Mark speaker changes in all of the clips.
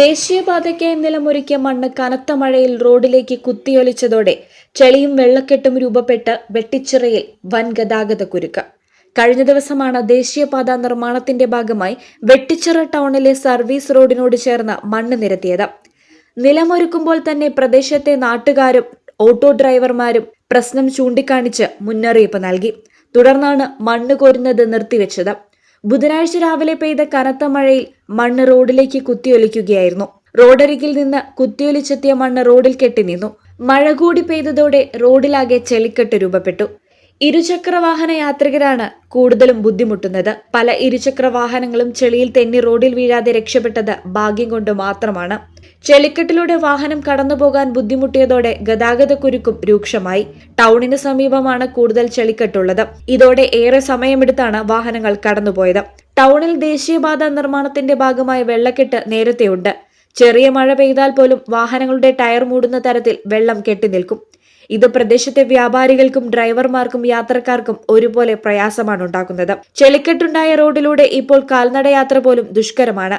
Speaker 1: ദേശീയപാതയ്ക്കായി നിലമൊരുക്കിയ മണ്ണ് കനത്ത മഴയിൽ റോഡിലേക്ക് കുത്തിയൊലിച്ചതോടെ ചെളിയും വെള്ളക്കെട്ടും രൂപപ്പെട്ട് വെട്ടിച്ചിറയിൽ വൻ ഗതാഗത കുരുക്ക്. കഴിഞ്ഞ ദിവസമാണ് ദേശീയപാത നിർമ്മാണത്തിന്റെ ഭാഗമായി വെട്ടിച്ചിറ ടൗണിലെ സർവീസ് റോഡിനോട് ചേർന്ന് മണ്ണ് നിരത്തിയത്. നിലമൊരുക്കുമ്പോൾ തന്നെ പ്രദേശത്തെ നാട്ടുകാരും ഓട്ടോ ഡ്രൈവർമാരും പ്രശ്നം ചൂണ്ടിക്കാണിച്ച് മുന്നറിയിപ്പ് നൽകി. തുടർന്നാണ് മണ്ണ് കോരുന്നത് നിർത്തിവെച്ചത്. ബുധനാഴ്ച രാവിലെ പെയ്ത കനത്ത മഴയിൽ മണ്ണ് റോഡിലേക്ക് കുത്തിയൊലിക്കുകയായിരുന്നു. റോഡരികിൽ നിന്ന് കുത്തിയൊലിച്ചെത്തിയ മണ്ണ് റോഡിൽ കെട്ടി നിന്നു മഴ കൂടി പെയ്തതോടെ റോഡിലാകെ ചെളിക്കെട്ട് രൂപപ്പെട്ടു. ഇരുചക്ര വാഹന യാത്രികരാണ് കൂടുതലും ബുദ്ധിമുട്ടുന്നത്. പല ഇരുചക്ര വാഹനങ്ങളും ചെളിയിൽ തെന്നി റോഡിൽ വീഴാതെ രക്ഷപ്പെട്ടത് ഭാഗ്യം കൊണ്ട് മാത്രമാണ്. ചെളിക്കെട്ടിലൂടെ വാഹനം കടന്നുപോകാൻ ബുദ്ധിമുട്ടിയതോടെ ഗതാഗതക്കുരുക്കും രൂക്ഷമായി. ടൗണിന് സമീപമാണ് കൂടുതൽ ചെളിക്കെട്ടുള്ളത്. ഇതോടെ ഏറെ സമയമെടുത്താണ് വാഹനങ്ങൾ കടന്നുപോയത്. ടൗണിൽ ദേശീയപാത നിർമ്മാണത്തിന്റെ ഭാഗമായി വെള്ളക്കെട്ട് നേരത്തെയുണ്ട്. ചെറിയ മഴ പെയ്താൽ പോലും വാഹനങ്ങളുടെ ടയർ മൂടുന്ന തരത്തിൽ വെള്ളം കെട്ടിനിൽക്കും ഇത് പ്രദേശത്തെ വ്യാപാരികൾക്കും ഡ്രൈവർമാർക്കും യാത്രക്കാർക്കും ഒരുപോലെ പ്രയാസമാണ് ഉണ്ടാക്കുന്നത്. ചെളിക്കെട്ടുണ്ടായ റോഡിലൂടെ ഇപ്പോൾ കാൽനടയാത്ര പോലും ദുഷ്കരമാണ്.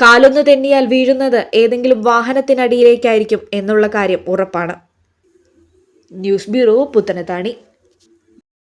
Speaker 1: കാലൊന്നു തെന്നിയാൽ വീഴുന്നത് ഏതെങ്കിലും വാഹനത്തിനടിയിലേക്കായിരിക്കും എന്നുള്ള കാര്യം ഉറപ്പാണ്. News bureau Puthanathani.